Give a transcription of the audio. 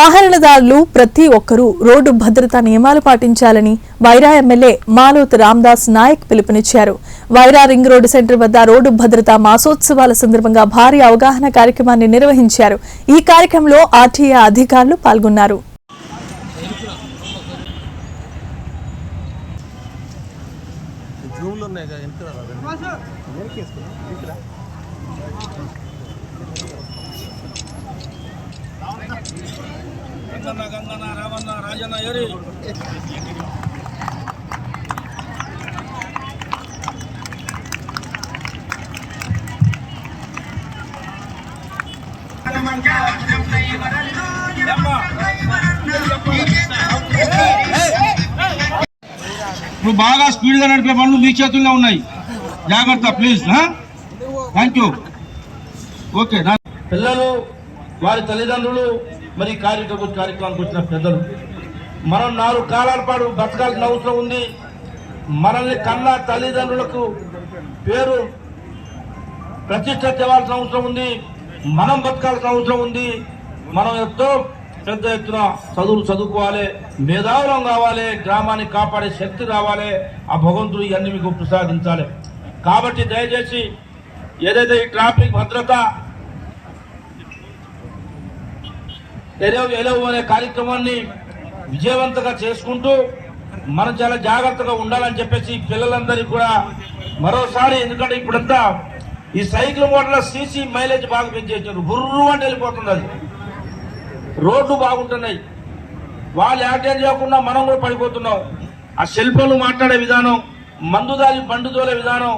వాహనదారులు ప్రతి ఒక్కరూ రోడ్డు భద్రతా నియమాలు పాటించాలని వైరా ఎమ్మెల్యే మాలోత్ రామ్దాస్ నాయక్ పిలుపునిచ్చారు. వైరా రింగ్ రోడ్డు సెంటర్ వద్ద రోడ్డు భద్రతా మాసోత్సవాల సందర్భంగా భారీ అవగాహన కార్యక్రమాన్ని నిర్వహించారు. ఈ కార్యక్రమంలో ఆర్టీఏ అధికారులు పాల్గొన్నారు. ఉన్నాయి గంగన్న రావన్న రాజన్న ఏరి. ఇప్పుడు బాగా స్పీడ్గా నడిపే పనులు మీ చేతుల్లో ఉన్నాయి. జాగ్రత్త ప్లీజ్ థ్యాంక్ యూ ఓకే పిల్లలు వారి తల్లిదండ్రులు మరి కార్యక్రమ కార్యక్రమానికి వచ్చిన పెద్దలు. మనం నాలుగు కాలాల పాటు బతకాల్సిన అవసరం ఉంది. మనల్ని కన్న తల్లిదండ్రులకు పేరు ప్రతిష్ట తేవాల్సిన అవసరం ఉంది. మనం బతకాల్సిన అవసరం ఉంది. మనం ఎంతో పెద్ద ఎత్తున చదువులు చదువుకోవాలి మేధావులం కావాలి గ్రామాన్ని కాపాడే శక్తి రావాలి. ఆ భగవంతుడు ఇవన్నీ మీకు ప్రసాదించాలి. కాబట్టి దయచేసి ఏదైతే ఈ ట్రాఫిక్ భద్రత ఎలవు ఎలవు అనే కార్యక్రమాన్ని విజయవంతంగా చేసుకుంటూ మనం చాలా జాగ్రత్తగా ఉండాలని చెప్పేసి పిల్లలందరికీ కూడా మరోసారి ఎందుకంటే ఇప్పుడంతా ఈ సైకిల్ మోటార్ల సీసీ మైలేజ్ బాగా పెంచేసారు బుర్రు అంటే వెళ్ళిపోతుంది అది. రోడ్లు బాగుంటున్నాయి. వాళ్ళు యాక్సిడెంట్ చేయకుండా మనం కూడా పడిపోతున్నాం. ఆ సెల్ ఫోన్లు మాట్లాడే విధానం మందు దారి బండు తోలే విధానం